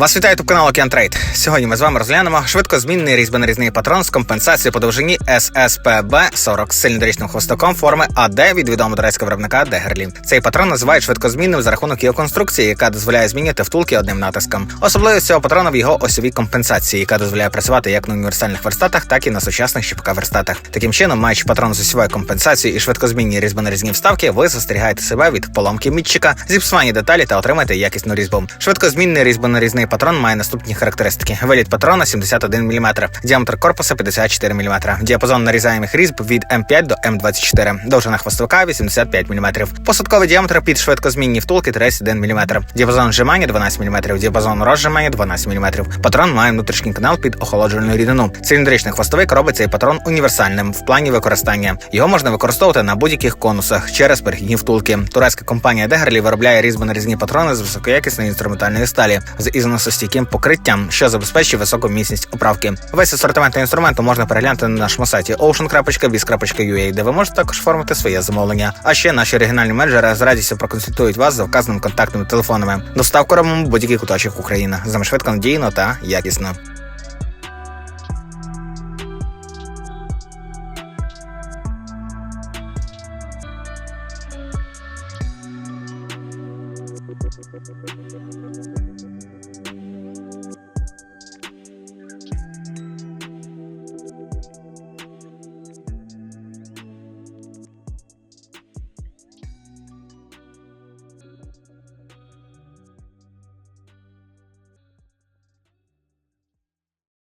Вас вітає тут канал Океантрейд. Сьогодні ми з вами розглянемо швидкозмінний різьбонарізний патрон з компенсацією по довжині SSPB 40 з циліндричним хвостаком форми AD від відомого турецького виробника Дегерлі. Цей патрон називають швидкозмінним за рахунок його конструкції, яка дозволяє змінювати втулки одним натиском. Особливість цього патрона в його осьовій компенсації, яка дозволяє працювати як на універсальних верстатах, так і на сучасних ЩПК верстатах. Таким чином, маючи патрон з осьовою компенсацією і швидкозмінні різьбонарізні вставки, ви застерігаєте себе від поломки мітчика, зіпсування деталі та отримаєте якісну різьбу. Швидкозмінний різьбонарізний патрон має наступні характеристики: виліт патрона 71 мм, діаметр корпуса 54 мм, діапазон нарізаємих різьб від М5 до М24, довжина хвостовика 85 мм, посадковий діаметр під швидкозмінні втулки 31 мм, діапазон зжимання 12 мм, діапазон розжимання 12 мм. Патрон має внутрішній канал під охолоджувальну рідину. Циліндричний хвостовик робить цей патрон універсальним в плані використання. Його можна використовувати на будь-яких конусах через перехідні втулки. Турецька компанія Дегерлі виробляє різьбонарізні патрони з високоякісної інструментальної сталі з ізоносостійким покриттям, що забезпечує високу міцність оправки. Весь асортимент інструменту можна переглянути на нашому сайті ocean.biz.ua, де ви можете також оформити своє замовлення. А ще наші регіональні менеджери з радістю проконсультують вас за вказаними контактними телефонами. Доставку робимо будь-який куточок України. З нами швидко, надійно та якісно.